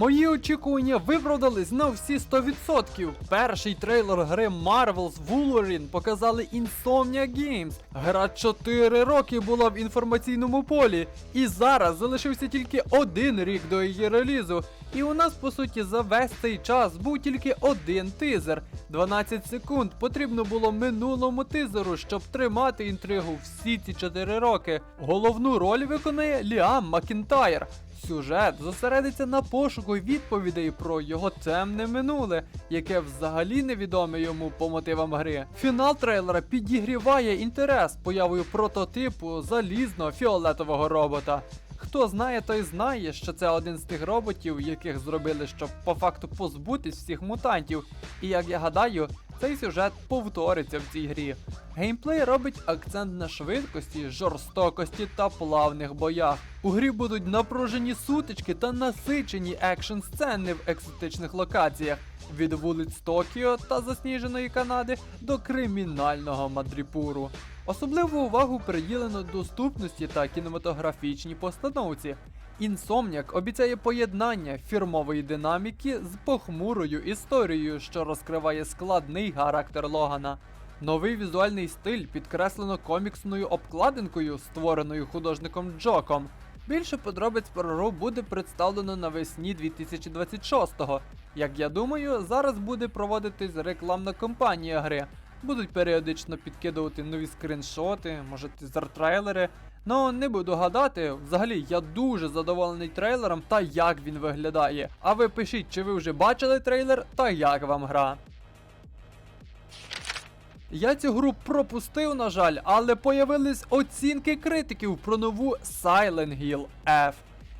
Мої очікування виправдались на всі 100%. Перший трейлер гри Marvel's Wolverine показали Insomnia Games. Гра 4 роки була в інформаційному полі, і зараз залишився тільки один рік до її релізу. І у нас, по суті, за весь цей час був тільки один тизер. 12 секунд потрібно було минулому тизеру, щоб тримати інтригу всі ці 4 роки. Головну роль виконає Ліам Макінтайр. Сюжет зосередиться на пошуку відповідей про його темне минуле, яке взагалі невідоме йому по мотивам гри. Фінал трейлера підігріває інтерес появою прототипу залізного фіолетового робота. Хто знає, той знає, що це один з тих роботів, яких зробили, щоб по факту позбутись всіх мутантів. І як я гадаю, цей сюжет повториться в цій грі. Геймплей робить акцент на швидкості, жорстокості та плавних боях. У грі будуть напружені сутички та насичені екшн сцени в екзотичних локаціях. Від вулиць Токіо та засніженої Канади до кримінального Мадріпуру. Особливу увагу приділено доступності та кінематографічній постановці. Інсомніак обіцяє поєднання фірмової динаміки з похмурою історією, що розкриває складний характер Логана. Новий візуальний стиль підкреслено коміксною обкладинкою, створеною художником Джоком. Більше подробиць про гру буде представлено навесні 2026-го. Як я думаю, зараз буде проводитись рекламна кампанія гри. Будуть періодично підкидувати нові скріншоти, може тизер-трейлери. Ну не буду гадати, взагалі я дуже задоволений трейлером та як він виглядає. А ви пишіть, чи ви вже бачили трейлер та як вам гра. Я цю гру пропустив, на жаль, але появились оцінки критиків про нову Silent Hill F.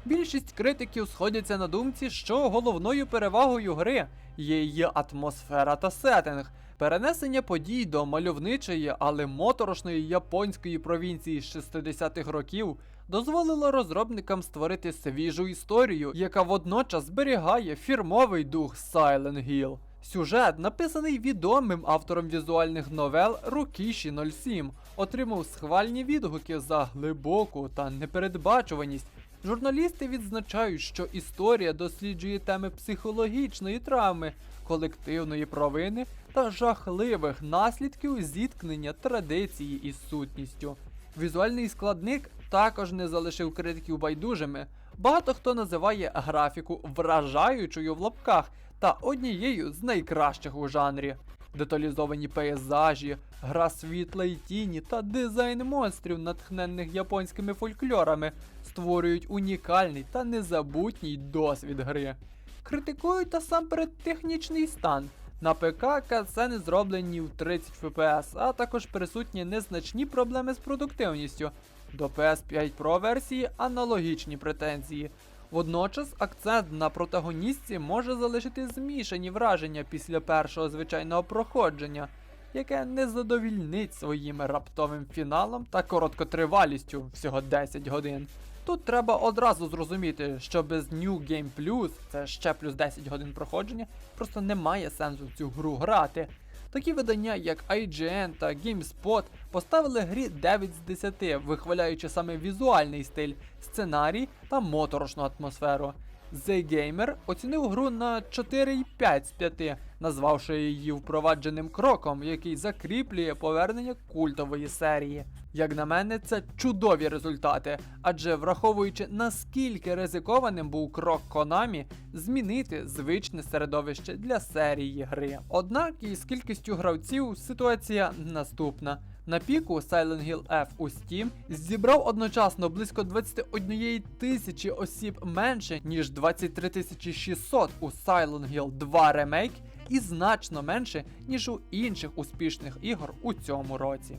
Більшість критиків сходяться на думці, що головною перевагою гри є її атмосфера та сеттинг. Перенесення подій до мальовничої, але моторошної японської провінції з 60-х років дозволило розробникам створити свіжу історію, яка водночас зберігає фірмовий дух Silent Hill. Сюжет, написаний відомим автором візуальних новел Рукіші 07, отримав схвальні відгуки за глибоку та непередбачуваність. Журналісти відзначають, що історія досліджує теми психологічної травми, колективної провини та жахливих наслідків зіткнення традиції із сутністю. Візуальний складник також не залишив критиків байдужими. Багато хто називає графіку вражаючою в лапках та однією з найкращих у жанрі. Деталізовані пейзажі, гра світла і тіні та дизайн монстрів, натхненних японськими фольклорами, створюють унікальний та незабутній досвід гри. Критикують насамперед технічний стан. На ПК катсцени зроблені в 30 FPS, а також присутні незначні проблеми з продуктивністю. До PS5 Pro версії аналогічні претензії. Водночас акцент на протагоністці може залишити змішані враження після першого звичайного проходження, яке не задовільнить своїм раптовим фіналом та короткотривалістю всього 10 годин. Тут треба одразу зрозуміти, що без New Game Plus, це ще плюс 10 годин проходження, просто немає сенсу цю гру грати. Такі видання, як IGN та GameSpot, поставили грі 9 з 10, вихваляючи саме візуальний стиль, сценарій та моторошну атмосферу. The Gamer оцінив гру на 4,5 з 5, назвавши її впровадженим кроком, який закріплює повернення культової серії. Як на мене, це чудові результати, адже враховуючи наскільки ризикованим був крок Konami змінити звичне середовище для серії гри. Однак із кількістю гравців ситуація наступна. На піку Silent Hill F у Steam зібрав одночасно близько 21 тисячі осіб менше, ніж 23 600 у Silent Hill 2 Remake і значно менше, ніж у інших успішних ігор у цьому році.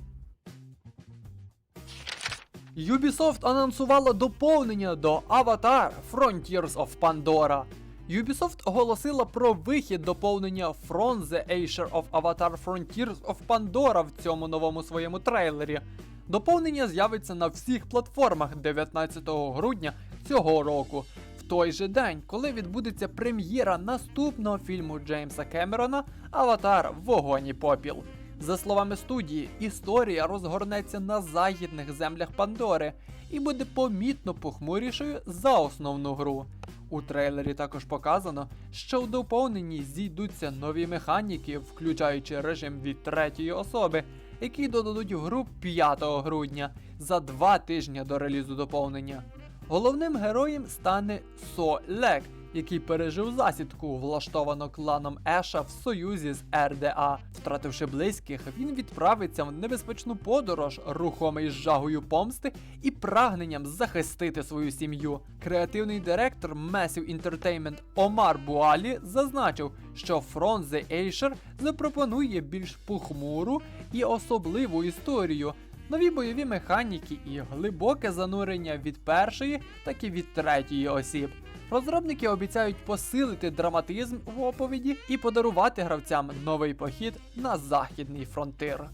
Ubisoft анонсувала доповнення до Avatar Frontiers of Pandora. Ubisoft оголосила про вихід доповнення From the Asher of Avatar Frontiers of Pandora в цьому новому своєму трейлері. Доповнення з'явиться на всіх платформах 19 грудня цього року, в той же день, коли відбудеться прем'єра наступного фільму Джеймса Кемерона Аватар Вогонь і попіл. За словами студії, історія розгорнеться на західних землях Пандори і буде помітно похмурішою за основну гру. У трейлері також показано, що у доповненні зійдуться нові механіки, включаючи режим від третьої особи, які додадуть в гру 5 грудня за два тижні до релізу доповнення. Головним героєм стане Со Лек, який пережив засідку, влаштовану кланом Еша в союзі з РДА. Втративши близьких, він відправиться в небезпечну подорож, рухомий з жагою помсти і прагненням захистити свою сім'ю. Креативний директор Massive Entertainment Омар Буалі зазначив, що Front the Asher запропонує більш похмуру і особливу історію. Нові бойові механіки і глибоке занурення від першої, так і від третьої осіб. Розробники обіцяють посилити драматизм в оповіді і подарувати гравцям новий похід на західний фронтир.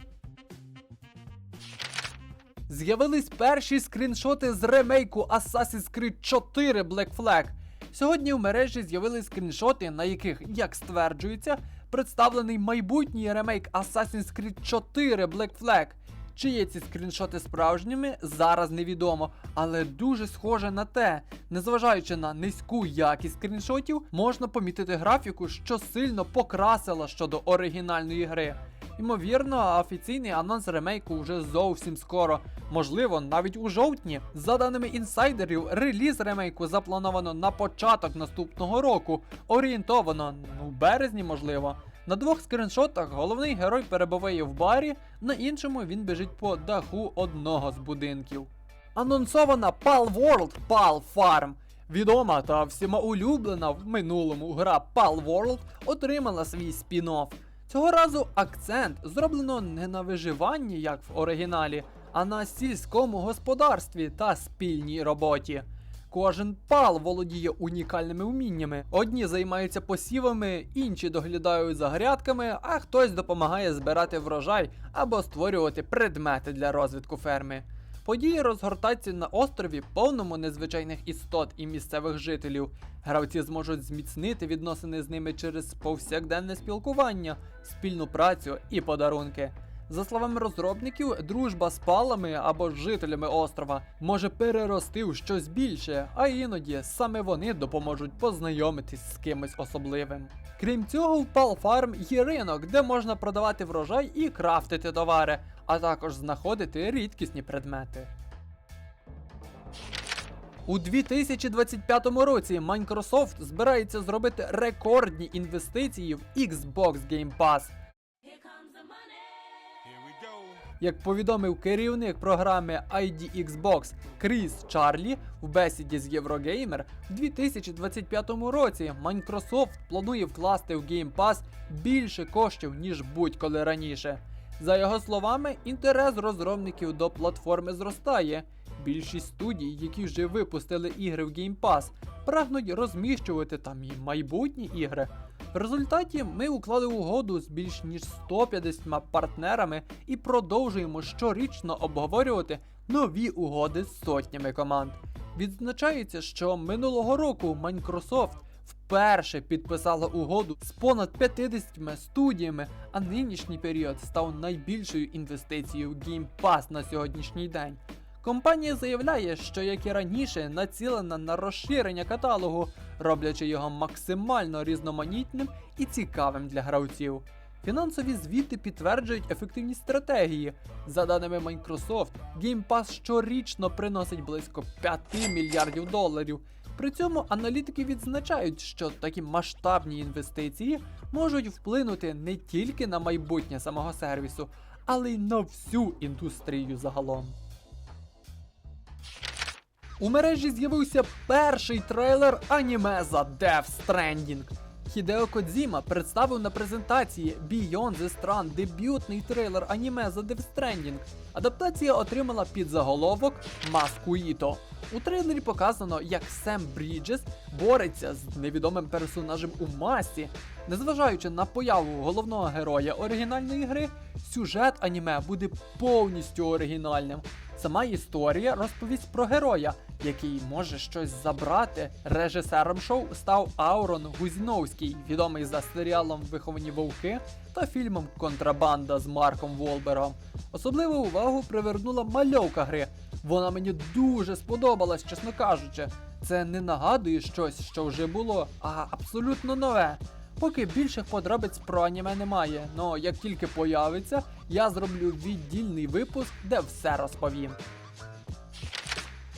З'явились перші скріншоти з ремейку Assassin's Creed 4 Black Flag. Сьогодні в мережі з'явились скріншоти, на яких, як стверджується, представлений майбутній ремейк Assassin's Creed 4 Black Flag. Чи є ці скріншоти справжніми, зараз невідомо, але дуже схоже на те. Незважаючи на низьку якість скріншотів, можна помітити графіку, що сильно покрасила щодо оригінальної гри. Ймовірно, офіційний анонс ремейку вже зовсім скоро, можливо, навіть у жовтні. За даними інсайдерів, реліз ремейку заплановано на початок наступного року, орієнтовано ну, в березні, можливо. На двох скріншотах головний герой перебуває в барі, на іншому він біжить по даху одного з будинків. Анонсована Pal World Pal Farm. Відома та всіма улюблена в минулому гра Pal World отримала свій спін-офф. Цього разу акцент зроблено не на виживанні, як в оригіналі, а на сільському господарстві та спільній роботі. Кожен пал володіє унікальними вміннями. Одні займаються посівами, інші доглядають за грядками, а хтось допомагає збирати врожай або створювати предмети для розвитку ферми. Події розгортаються на острові, повному незвичайних істот і місцевих жителів. Гравці зможуть зміцнити відносини з ними через повсякденне спілкування, спільну працю і подарунки. За словами розробників, дружба з палами або жителями острова може перерости в щось більше, а іноді саме вони допоможуть познайомитись з кимось особливим. Крім цього, в Farm є ринок, де можна продавати врожай і крафтити товари, а також знаходити рідкісні предмети. У 2025 році Microsoft збирається зробити рекордні інвестиції в Xbox Game Pass. Як повідомив керівник програми ID Xbox Кріс Чарлі в бесіді з Eurogamer, в 2025 році Microsoft планує вкласти в Game Pass більше коштів, ніж будь-коли раніше. За його словами, інтерес розробників до платформи зростає. Більшість студій, які вже випустили ігри в Game Pass, прагнуть розміщувати там і майбутні ігри. В результаті ми уклали угоду з більш ніж 150 партнерами і продовжуємо щорічно обговорювати нові угоди з сотнями команд. Відзначається, що минулого року Microsoft вперше підписала угоду з понад 50 студіями, а нинішній період став найбільшою інвестицією в Game Pass на сьогоднішній день. Компанія заявляє, що як і раніше націлена на розширення каталогу, роблячи його максимально різноманітним і цікавим для гравців. Фінансові звіти підтверджують ефективність стратегії. За даними Microsoft, Game Pass щорічно приносить близько 5 мільярдів доларів. При цьому аналітики відзначають, що такі масштабні інвестиції можуть вплинути не тільки на майбутнє самого сервісу, але й на всю індустрію загалом. У мережі з'явився перший трейлер аніме за Death Stranding. Хідео Кодзіма представив на презентації Beyond the Strand дебютний трейлер аніме за Death Stranding. Адаптація отримала підзаголовок Маскуїто. У трейлері показано, як Сем Бріджес бореться з невідомим персонажем у масі. Незважаючи на появу головного героя оригінальної гри, сюжет аніме буде повністю оригінальним. Сама історія розповість про героя, який може щось забрати. Режисером шоу став Аурон Гузіновський, відомий за серіалом Виховані вовки та фільмом Контрабанда з Марком Волбером. Особливу увагу привернула мальовка гри. Вона мені дуже сподобалась, чесно кажучи. Це не нагадує щось, що вже було, а абсолютно нове. Поки більших подробиць про аніме немає, но як тільки появиться, я зроблю віддільний випуск, де все розповім.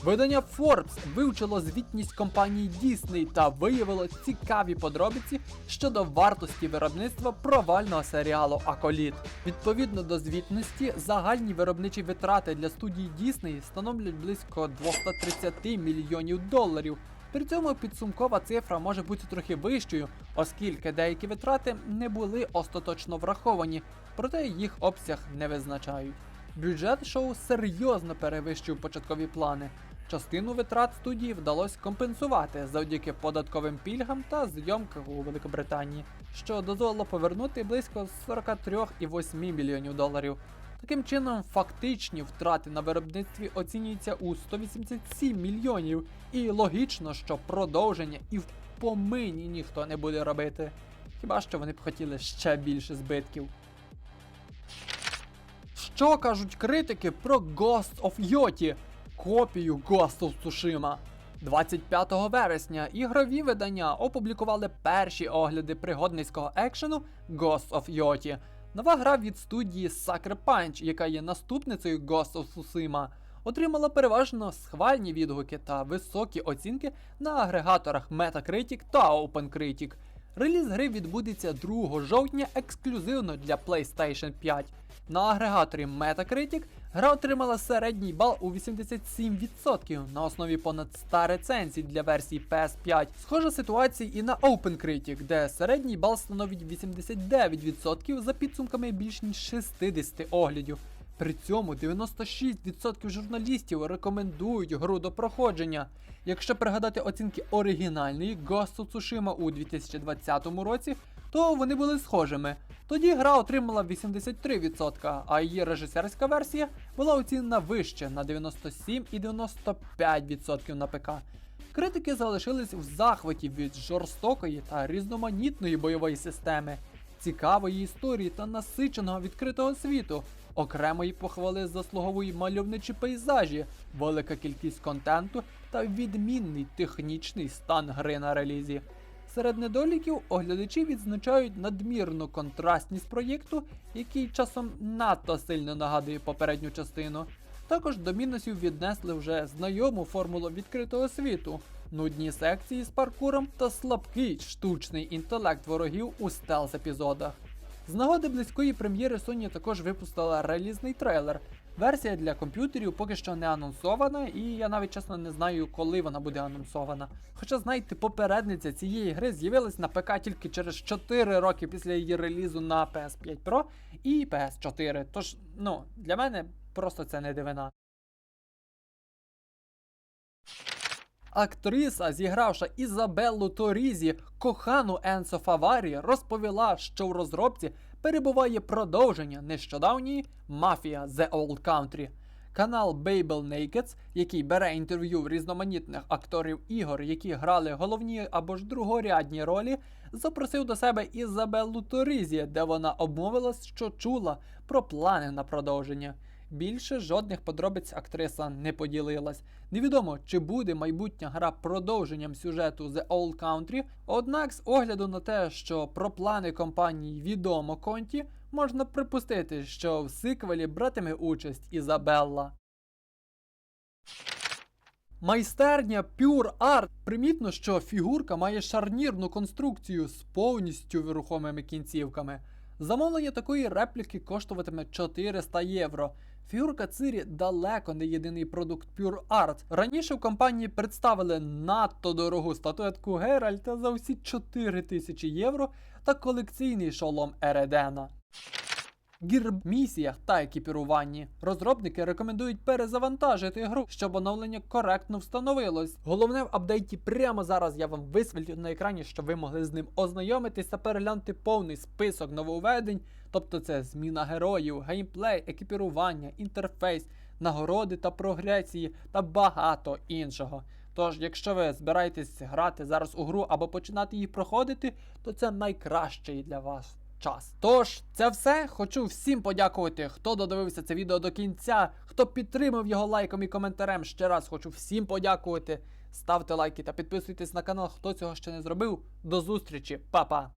Видання Forbes вивчило звітність компанії Disney та виявило цікаві подробиці щодо вартості виробництва провального серіалу Аколіт. Відповідно до звітності, загальні виробничі витрати для студії Disney становлять близько 230 мільйонів доларів. При цьому підсумкова цифра може бути трохи вищою, оскільки деякі витрати не були остаточно враховані, проте їх обсяг не визначають. Бюджет шоу серйозно перевищив початкові плани. Частину витрат студії вдалося компенсувати завдяки податковим пільгам та зйомках у Великобританії, що дозволило повернути близько 43,8 мільйонів доларів. Таким чином, фактичні втрати на виробництві оцінюються у 187 мільйонів, і логічно, що продовження і в помині ніхто не буде робити. Хіба що вони б хотіли ще більше збитків. Що кажуть критики про Ghost of Yoti, копію Ghost of Tsushima? 25 вересня ігрові видання опублікували перші огляди пригодницького екшену Ghost of Yoti. Нова гра від студії Sucker Punch, яка є наступницею Ghost of Tsushima, отримала переважно схвальні відгуки та високі оцінки на агрегаторах Metacritic та OpenCritic. Реліз гри відбудеться 2 жовтня ексклюзивно для PlayStation 5. На агрегаторі Metacritic гра отримала середній бал у 87% на основі понад 100 рецензій для версії PS5. Схожа ситуація і на OpenCritic, де середній бал становить 89% за підсумками більш ніж 60 оглядів. При цьому 96% журналістів рекомендують гру до проходження. Якщо пригадати оцінки оригінальної Ghost of Tsushima у 2020 році, то вони були схожими. Тоді гра отримала 83%, а її режисерська версія була оцінена вище на 97 і 95% на ПК. Критики залишились в захваті від жорстокої та різноманітної бойової системи, цікавої історії та насиченого відкритого світу. Окремої похвали заслуговують мальовничі пейзажі, велика кількість контенту та відмінний технічний стан гри на релізі. Серед недоліків оглядачі відзначають надмірну контрастність проєкту, який часом надто сильно нагадує попередню частину. Також до мінусів віднесли вже знайому формулу відкритого світу, нудні секції з паркуром та слабкий штучний інтелект ворогів у стелс епізодах. З нагоди близької прем'єри Sony також випустила релізний трейлер. Версія для комп'ютерів поки що не анонсована, і я навіть чесно не знаю, коли вона буде анонсована. Хоча, знаєте, попередниця цієї гри з'явилась на ПК тільки через 4 роки після її релізу на PS5 Pro і PS4. Тож, ну, для мене просто це не дивина. Актриса, зігравши Ізабеллу Торізі, кохану Енсо Фаварі, розповіла, що в розробці перебуває продовження нещодавньої Мафія The Old Country. Канал Babel Nakeds, який бере інтерв'ю різноманітних акторів ігор, які грали головні або ж другорядні ролі, запросив до себе Ізабеллу Торізі, де вона обмовилась, що чула про плани на продовження. Більше жодних подробиць актриса не поділилась. Невідомо, чи буде майбутня гра продовженням сюжету The Old Country, однак з огляду на те, що про плани компанії відомо Конті, можна припустити, що в сиквелі братиме участь Ізабелла. Майстерня Pure Art. Примітно, що фігурка має шарнірну конструкцію з повністю рухомими кінцівками. Замовлення такої репліки коштуватиме 400 євро. Фігурка Цирі далеко не єдиний продукт Pure Art. Раніше в компанії представили надто дорогу статуетку Геральта за всі 4 тисячі євро та колекційний шолом Ередена. Гірб місіях та екіпіруванні. Розробники рекомендують перезавантажити гру, щоб оновлення коректно встановилось. Головне в апдейті прямо зараз я вам висвітлю на екрані, щоб ви могли з ним ознайомитись та переглянути повний список нововведень, тобто це зміна героїв, геймплей, екіпірування, інтерфейс, нагороди та прогресії та багато іншого. Тож, якщо ви збираєтесь грати зараз у гру або починати її проходити, то це найкращий для вас час. Тож, це все. Хочу всім подякувати, хто додивився це відео до кінця, хто підтримав його лайком і коментарем. Ще раз хочу всім подякувати. Ставте лайки та підписуйтесь на канал, хто цього ще не зробив. До зустрічі, Па-па!